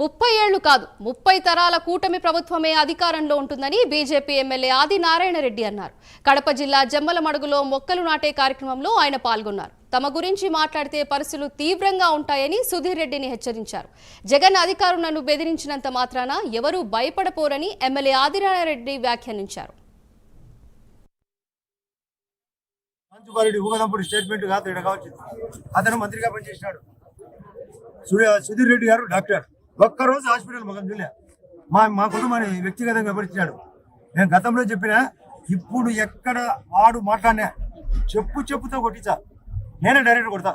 ముప్పై ఏళ్ళు కాదు ముప్పై తరాల కూటమి ప్రభుత్వమే అధికారంలో ఉంటుందని బీజేపీ ఎమ్మెల్యే ఆది నారాయణ రెడ్డి అన్నారు. కడప జిల్లా జమ్మలమడుగులో మొక్కలు నాటే కార్యక్రమంలో ఆయన పాల్గొన్నారు. తమ గురించి మాట్లాడితే పరిస్థితులు తీవ్రంగా ఉంటాయని సుధీర్ రెడ్డిని హెచ్చరించారు. జగన్ అధికారులను బెదిరించినంత మాత్రాన ఎవరూ భయపడపోరని ఎమ్మెల్యే ఆదినారాయణ రెడ్డి వ్యాఖ్యానించారు. స్టేట్మెంట్ కాదు అతను మంత్రిగా పనిచేసినాడు. సుధీర్ రెడ్డి గారు డాక్టర్. ఒక్కరోజు హాస్పిటల్ మగం చూలే మా మా కుటుంబాన్ని వ్యక్తిగతంగా వివరించాడు నేను గతంలో చెప్పిన ఇప్పుడు ఎక్కడ వాడు మాట్లాడినా చెప్పు చెప్పుతో కొట్టించా. నేనే డైరెక్ట్ కొడతా.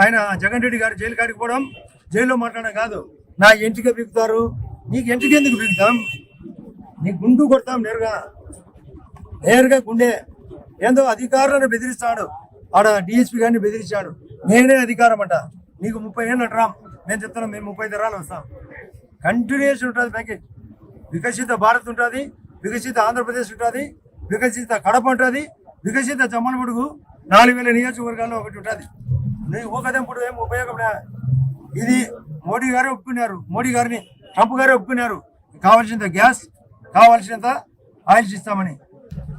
ఆయన జగన్ రెడ్డి గారు జైలు కాడికి పోవడం జైల్లో మాట్లాడడం కాదు. నా ఎంటిక పీకుతారు. నీకు ఎంటిక ఎందుకు పీకుతాం? నీ గుండు కొడతాం నేరుగా. నేరుగా గుండె. ఏందో అధికారులను బెదిరిస్తాడు. ఆడ డిఎస్పీ గారిని బెదిరించాడు నేనే అధికారం అంట. నీకు ముప్పై ఏళ్ళు అంటరాం నేను చెప్తున్నాం మేము ముప్పై తరాలు వస్తాం. కంటిన్యూస్ ఉంటుంది ప్యాకేజ్ వికసిత భారత్ ఉంటుంది వికసిత ఆంధ్రప్రదేశ్ ఉంటుంది వికసిత కడప ఉంటుంది వికసిత జమ్మలమడుగు నాలుగు వేల నియోజకవర్గాల్లో ఒకటి ఉంటుంది. నువ్వు ఊకదంపుడు ఏం ఉపయోగపడా? ఇది మోడీ గారే ఒప్పుకున్నారు. మోడీ గారిని ట్రంప్ గారే ఒప్పుకున్నారు. కావాల్సినంత గ్యాస్ కావాల్సినంత ఆయిల్స్ ఇస్తామని.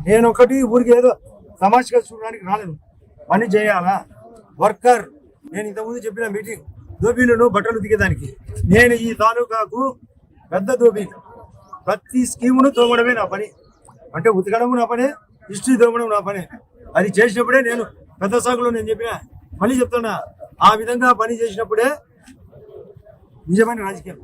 నేను ఒకటి ఊరికి ఏదో సమాజంగా చూడడానికి రాలేదు. పని చేయాలా? వర్కర్ నేను ఇంతకుముందు చెప్పిన మీటింగ్. దోబీలను బట్టలు దిగేదానికి. నేను ఈ తాలూకాకు పెద్ద దోబీ. ప్రతి స్కీమును తోమడమే నా పని. అంటే ఉతకడము నా పనే హిస్టరీ తోమడం నా పనే. అది చేసినప్పుడే నేను పెద్ద సాగులో నేను చెప్పిన మళ్ళీ చెప్తున్నా. ఆ విధంగా పని చేసినప్పుడే నిజమైన రాజకీయం.